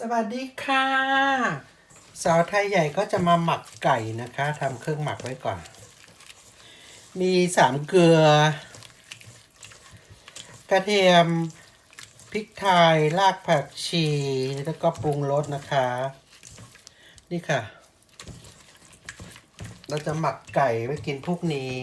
สวัสดีค่ะ สาวไทยใหญ่ก็จะมาหมักไก่นะคะทำเครื่องหมักไว้ก่อน มีสามเกลือ กระเทียมพริกไทยรากผักชี แล้วก็ปรุงรสนะคะ นี่ค่ะ เราจะหมักไก่ไว้กินพวกนี้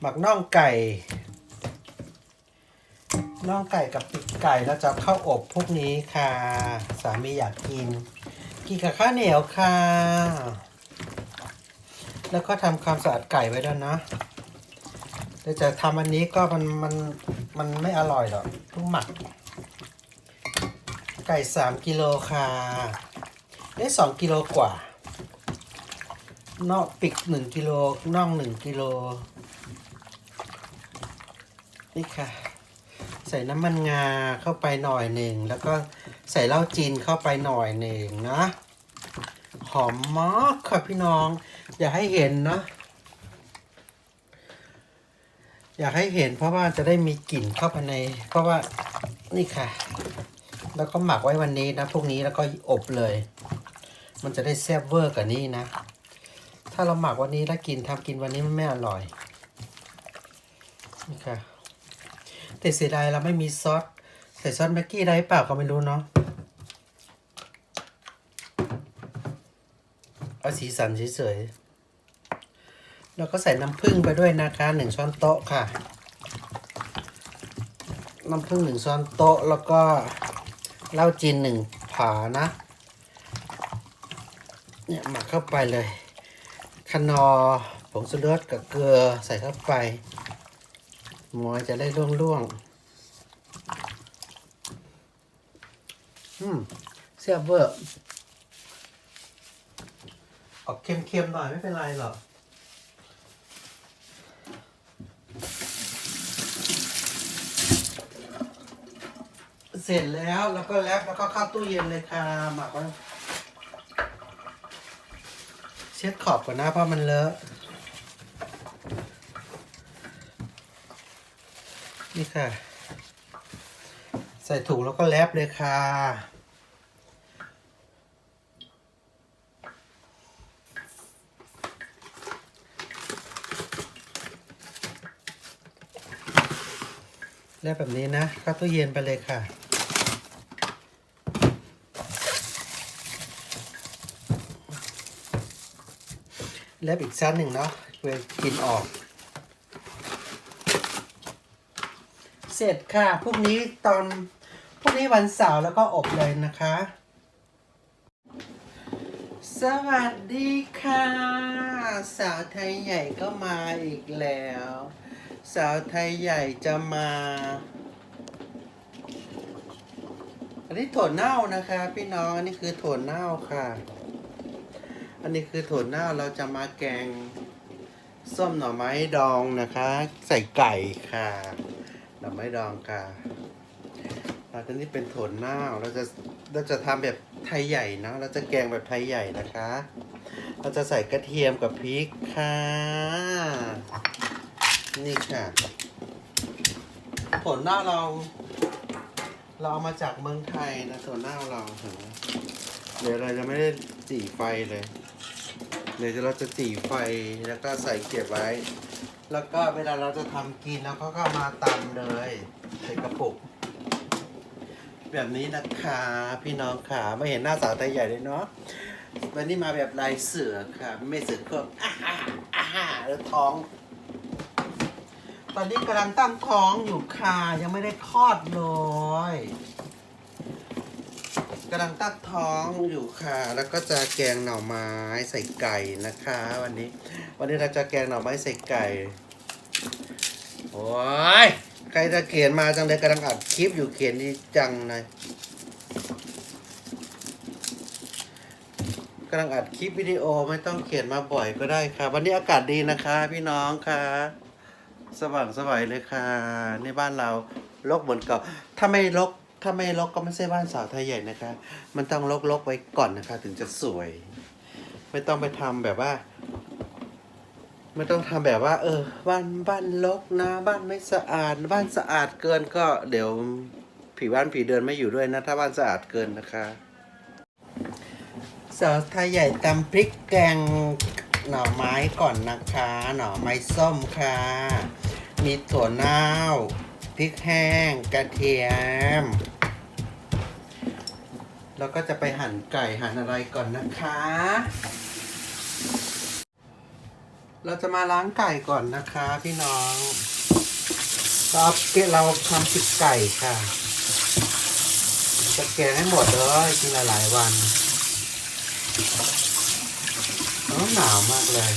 หมักน่องไก่ น่องไก่กับปีกไก่เราจะเข้าอบพวกนี้ค่ะ สามีอยากกิน กินกับข้าวเหนียวค่ะ แล้วก็ทำความสะอาดไก่ไว้ด้วยนะแต่จะทำอันนี้ก็มันมันมันไม่อร่อยหรอกเพิ่งหมัก ไก่สามกิโลค่ะ ได้สองกิโลกว่านอกปีกหนึ่งกิโลน่องหนึ่งกิโลนี่ค่ะ ใส่น้ำมันงาเข้าไปหน่อยหนึ่ง แล้วก็ใส่เหล้าจีนเข้าไปหน่อยหนึ่งนะหอมมากค่ะพี่น้อง อย่าให้เห็นเนาะอยากให้เห็นเพราะว่าจะได้มีกลิ่นเข้าไปใน เพราะว่านี่ค่ะ แล้วก็หมักไว้วันนี้นะพรุ่งนี้แล้วก็อบเลย มันจะได้แซ่บเวอร์กว่านี้นะ ถ้าเราหมักวันนี้แล้วกินทำกินวันนี้มันไม่อร่อยนี่ค่ะ แต่เสียดายเราไม่มีซอสใส่ซอสแม็กกี้ได้เปล่าก็ไม่รู้เนาะเอาสีสันเฉยๆแล้วก็ใส่น้ำผึ้งไปด้วยนะคะหนึ่งช้อนโต๊ะค่ะ น้ำผึ้งหนึ่งช้อนโต๊ะแล้วก็เหล้าจีนหนึ่งผานะ เนี่ยหมักเข้าไปเลยคานอผงชูรสกับเกลือใส่เข้าไป หมอยจะได้ร่วงๆอืมเสียบเวอร์ออกเค็มๆหน่อยไม่เป็นไรหรอกเสร็จแล้วแล้วก็แลบแล้วก็เข้าตู้เย็นเลยค่ะหมักไว้เช็ดขอบก่อนนะเพราะมันเลอะ นี่ค่ะ ใส่ถุงแล้วก็แรปเลยค่ะ แรปแบบนี้นะเข้าตู้เย็นไปเลยค่ะแรปอีกชั้นหนึ่งเนาะเพื่อกินออก เสร็จค่ะพรุ่งนี้ตอนพรุ่งนี้วันเสาร์แล้วก็อบเลยนะคะ สวัสดีค่ะ สาวไทยใหญ่ก็มาอีกแล้ว สาวไทยใหญ่จะมา อันนี้ถั่วเน่านะคะ พี่น้องอันนี้คือถั่วเน่าค่ะ อันนี้คือถั่วเน่าเราจะมาแกงส้มหน่อไม้ดองนะคะ ใส่ไก่ค่ะ หน่อไม้ดองค่ะแล้วก็นี่เป็นถั่วเน่าเราจะเราจะทำแบบไทยใหญ่เนาะเราจะแกงแบบไทยใหญ่นะคะ เราจะใส่กระเทียมกับพริกค่ะนี่ค่ะถั่วเน่าเรา เราเอามาจากเมืองไทยนะถั่วเน่าเราเห็นไหมเดี๋ยวเราจะไม่ได้จี่ไฟเลย เดี๋ยวเราจะจี่ไฟแล้วก็ใส่เก็บไว้ แล้วก็เวลาเราจะทำกินแล้วก็ก็มาตำเลยใส่กระปุก แบบนี้นะคะพี่น้องค่ะไม่เห็นหน้าสาวไทยใหญ่เลยเนาะวันนี้มาแบบลายเสือค่ะ ไม่เสือเครื่องอ่าฮ่าอ่าฮ่าแล้วท้อง ตอนนี้กำลังตั้งท้องอยู่ค่ะยังไม่ได้คลอดเลย กำลังตั้งท้องอยู่ค่ะ แล้วก็จะแกงหน่อไม้ใส่ไก่นะคะ วันนี้ วันนี้เราจะแกงหน่อไม้ใส่ไก่ โอ้ยใครจะเขียนมาจังเลยกำลังอัดคลิปอยู่เขียนดีจังเลยกำลังอัดคลิปวิดีโอไม่ต้องเขียนมาบ่อยก็ได้ค่ะ วันนี้อากาศดีนะคะ พี่น้องค่ะ สว่างสวัยเลยค่ะในบ้านเราลกเหมือนเก่าถ้าไม่ลก ถ้าไม่ลกก็ไม่ใช่บ้านสาวไทยใหญ่นะคะ มันต้องลกลกๆไว้ก่อนนะคะ ถึงจะสวย ไม่ต้องไปทำแบบว่า ไม่ต้องทำแบบว่า เออ บ้านบ้านรกนะ บ้านไม่สะอาด บ้านสะอาดเกินก็เดี๋ยวผีบ้านผีเดินไม่อยู่ด้วยนะ ถ้าบ้านสะอาดเกินนะคะสาวไทยใหญ่ตำพริกแกงหน่อไม้ก่อนนะคะ หน่อไม้ส้มค่ะ มีถั่วเน่าพริกแห้ง กระเทียม แล้วก็จะไปหั่นไก่หั่นอะไรก่อนนะคะ เราจะมาล้างไก่ก่อนนะคะ พี่น้องเราเราทำติดไก่ค่ะ จะแกงให้หมดเลยกินหลายๆวันน้อหนาวมากเลย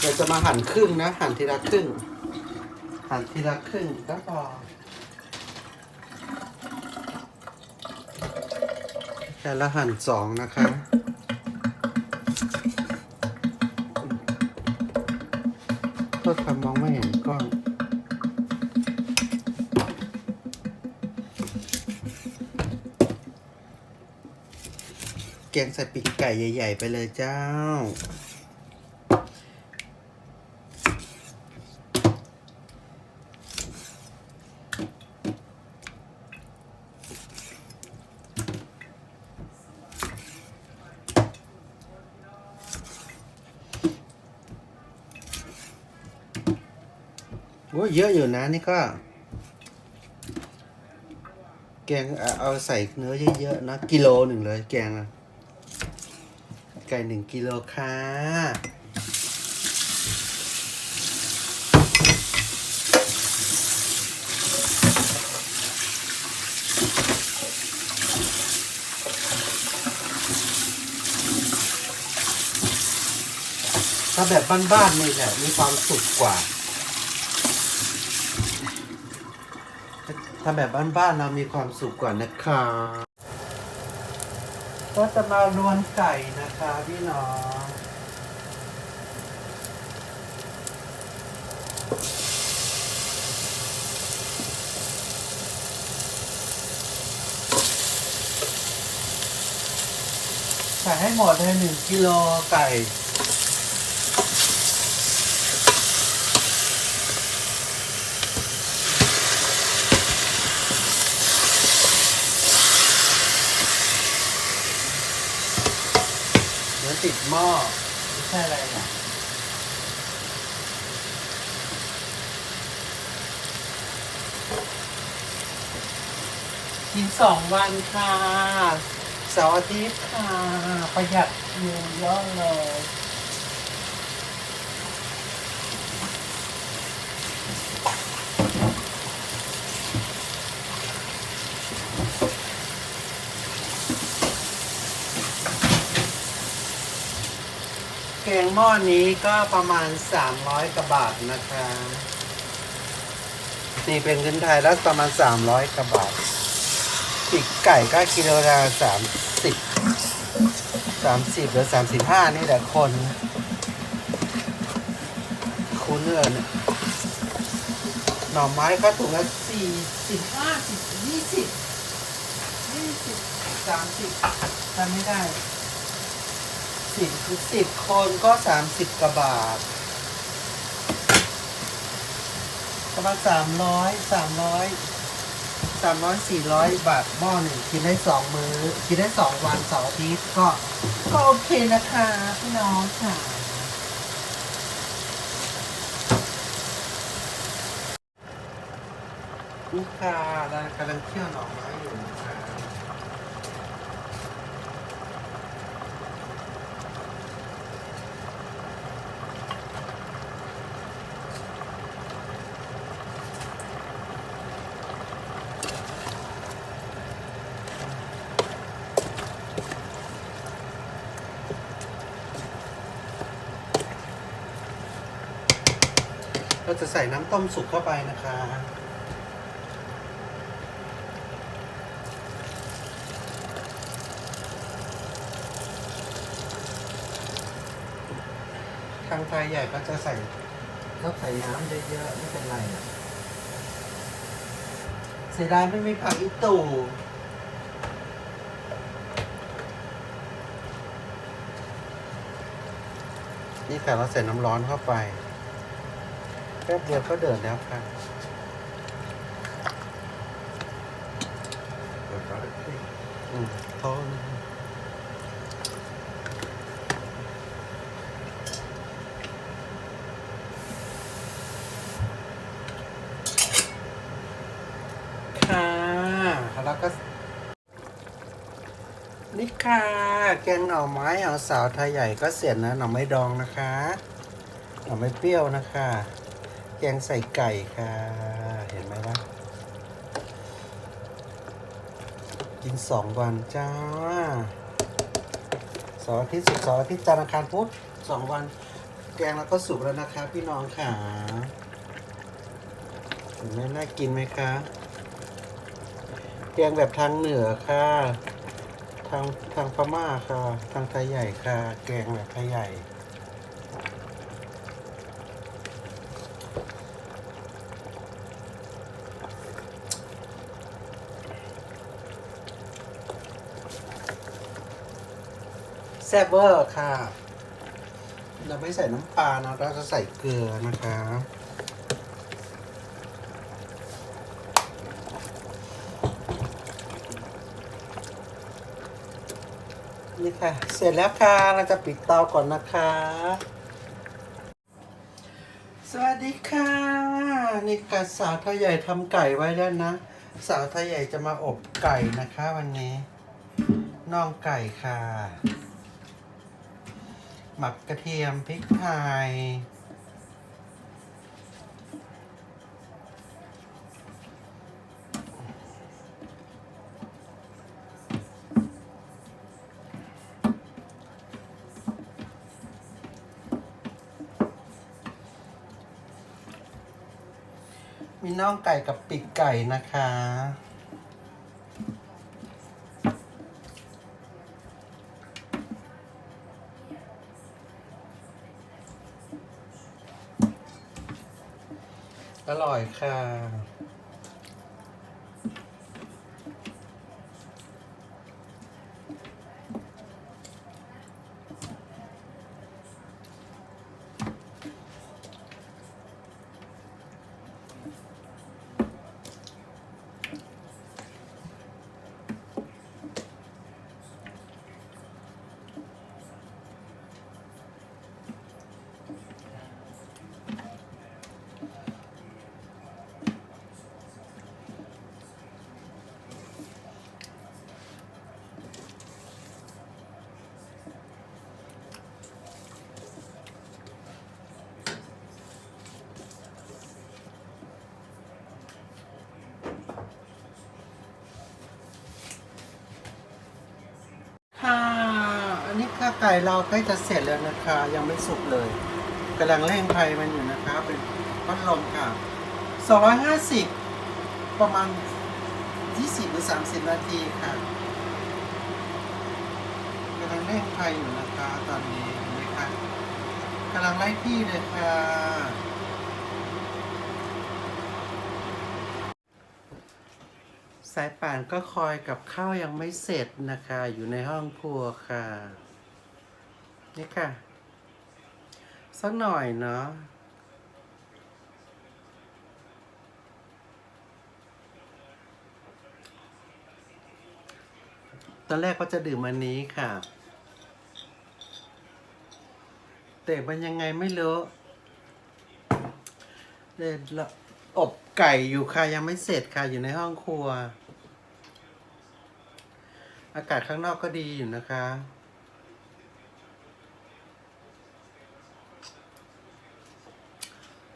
เราจะมาหั่นครึ่งนะ หั่นทีละครึ่ง หั่นทีละครึ่งก็พอ แต่ละหั่นสองนะคะ โทษคำมองไม่เห็นกล้องแกงใส่ปีกไก่ใหญ่ ๆ ไปเลยเจ้า อ้เยอะอยู่นะนี่ก็ แกงเอาเอาใส่เนื้อเยอะๆนะกิโลหนึ่งเลย แกงอะไก่หนึ่งกิโลค่ะถ้าแบบบ้านๆนี่แหละมีความสุขกว่า ถ้าแบบบ้านๆเรามีความสุขกว่านะคะ ก็จะมาลวนไก่นะคะพี่น้องใส่ให้หมดเลยหนึ่งกิโลไก่ มือนติดหม้อไม่ใช่อะไรนะกินสองวันค่ะเสาร์อาทิตย์ค่ะ ประหยัดอยู่เยอะเลย แกงหม้อนี้ก็ประมาณ 300กว่าบาทนะคะ นี่เป็นเงินไทยแล้วประมาณ 300กว่าบาทปีกไก่ก็กิโลละสามสิบสามสิบหรือสามสิบห้านี่แหละคน คุ้นเลยเนี่ยหน่อไม้ก็ถุงละสี่สิบห้าสิบยี่สิบยี่สิบสามสิบจำไม่ได้ สิบสิบคนก็สามสิบกว่าบาทประมาณสามร้อยสามร้อยสามร้อยสี่ร้อยบาทหม้อหนึ่งกินได้สองมือ้อกินได้สองวันสอาทิตย์ก็ก็โอเคนะคะพี่น้องค่ะลูกค้าเรากำลังเคี่ยวหน่อไม้อยู่ จะใส่น้ำต้มสุกเข้าไปนะคะทางไทยใหญ่ก็จะใส่ก็ใส่น้ำเยอะๆไม่เป็นไรอะเสียดายไม่มีผักอีตู่นี่ค่ะเราใส่น้ำร้อนเข้าไป แป๊บเดียวก็เดือดแล้วค่ะเปิดฝาเลยพี่อืมพอค่ะแล้วก็นี่ค่ะ แกงหน่อไม้เอาสาวไทยใหญ่ก็เสร็จนะหน่อไม้ดองนะคะหน่อไม้เปรี้ยวนะคะ แกงใส่ไก่ค่ะ เห็นไหมล่ะ กินสองวันจ้าสาร์อาทิตย์ศุกสาร์อาทิตย์จันทร์อังคารพุธสองวัน แกงแล้วก็สุกแล้วนะคะ พี่น้องค่ะเห็นไหมน่ากินไหมคะแกงแบบทางเหนือค่ะ ทางทางพม่าค่ะ ทางไทยใหญ่ค่ะ แกงแบบไทยใหญ่ แซ่บเวอร์ค่ะ เราไม่ใส่น้ำปลานะเราจะใส่เกลือนะคะนี่ค่ะ เสร็จแล้วค่ะ เราจะปิดเตาก่อนนะคะ สวัสดีค่ะ นี่ค่ะสาวไทยใหญ่ทำไก่ไว้แล้วนะ สาวไทยใหญ่จะมาอบไก่นะคะวันนี้ น่องไก่ค่ะ หมักกระเทียมพริกไทยมีน่องไก่กับปีกไก่นะคะ ร่อยค่ะค่ะ อันนี้าไก่เราใกล้จะเสร็จแล้วนะคะ ยังไม่สุกเลยกำลังเร่งไฟมันอยู่นะคะ เป็นพัดลมค่ะ 250 ประมาณ 20 หรือ 30 นาทีค่ะกำลังเร่งไฟอยู่นะคะตอนนี้เห็นไหมคะกำลังไล่ที่เลยค่ะสายป่านก็คอยกับข้าวยังไม่เสร็จนะคะ อยู่ในห้องครัวค่ะ นี่ค่ะ สักหน่อยเนาะตอนแรกก็จะดื่มอันนี้ค่ะ แต่มันยังไงไม่รู้เลยละอบไก่อยู่ค่ะ ยังไม่เสร็จค่ะ อยู่ในห้องครัว อากาศข้างนอกก็ดีอยู่นะคะ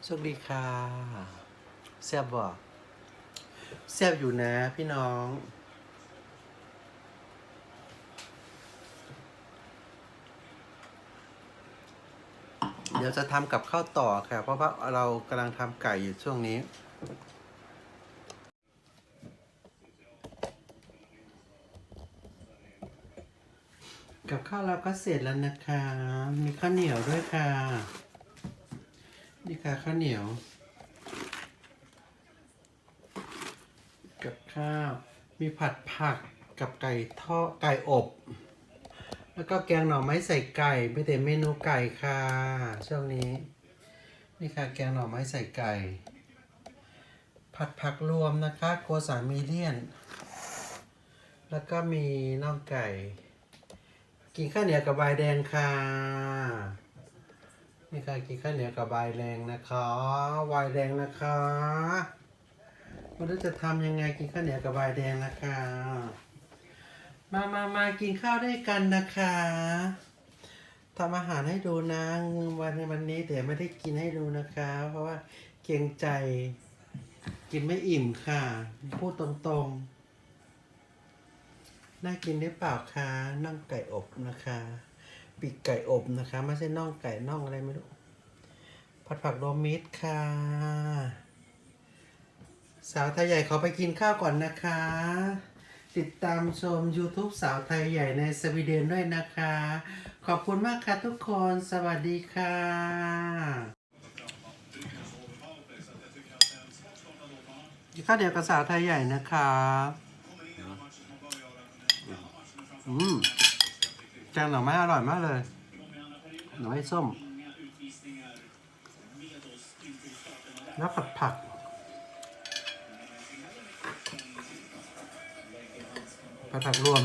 โช คดีค่ะแซบบอกแซบอยู่นะพี่น้อง เดี๋ยวจะทำกับข้าวต่อค่ะ เพราะว่าเรากำลังทำไก่อยู่ช่วงนี้กับข้าวเราก็เสร็จแล้วนะคะ มีข้าวเหนียวด้วยค่ะ นี่ค่ะข้าวเหนียว กับข้าว มีผัดผักกับไก่ทอดไก่อบ แล้วก็แกงหน่อไม้ใส่ไก่ไม่แต่เมนูไก่ค่ะ ช่วงนี้ นี่ค่ะแกงหน่อไม้ใส่ไก่ ผัดผักรวมนะคะโกสามีเลียน แล้วก็มีน่องไก่ กินข้าวเหนียวกับใบแดงค่ะ นี่ค่ะกินข้าวเหนียวกับใบแดงนะคะใบายแดงนะคะไม่รู้จะทำยังไงกินข้าวเหนียวกับใบแดงนะคะ มามามากินข้าวด้วยกันนะคะทำอาหารให้ดูนะวันวันนี้แต่ไม่ได้กินให้ดูนะคะ เพราะว่าเกรงใจ กินไม่อิ่มค่ะ พูดตรงๆ น่ากินได้เปล่าคะน่องไก่อบนะคะ ปีกไก่อบนะคะไม่ใช่น่องไก่น่องอะไรไม่รู้ผัดผักโรวมมิตรค่ะ สาวไทยใหญ่ขอไปกินข้าวก่อนนะคะ ติดตามชม YouTube สาวไทยใหญ่ในสวีเดนด้วยนะคะ ขอบคุณมากค่ะทุกคนสวัสดีค่ะข้าวเดียวกับสาวไทยใหญ่นะคะอืม แกงหน่อไม้อร่อยมากเลย หน่อไม้ส้ม แล้วผัดผัก ผัดผักรวม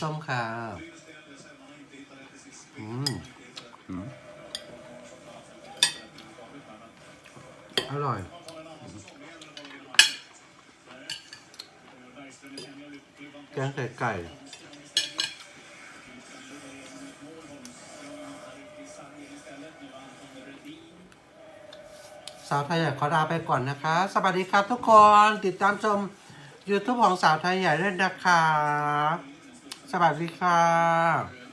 ส้มค่ะ อืมอร่อย แกงไก่ไก่สาวไทยใหญ่ขอลาไปก่อนนะคะ สวัสดีครับทุกคนติดตามชม YouTube ของสาวไทยใหญ่ด้วยนะคะ สวัสดีค่ะ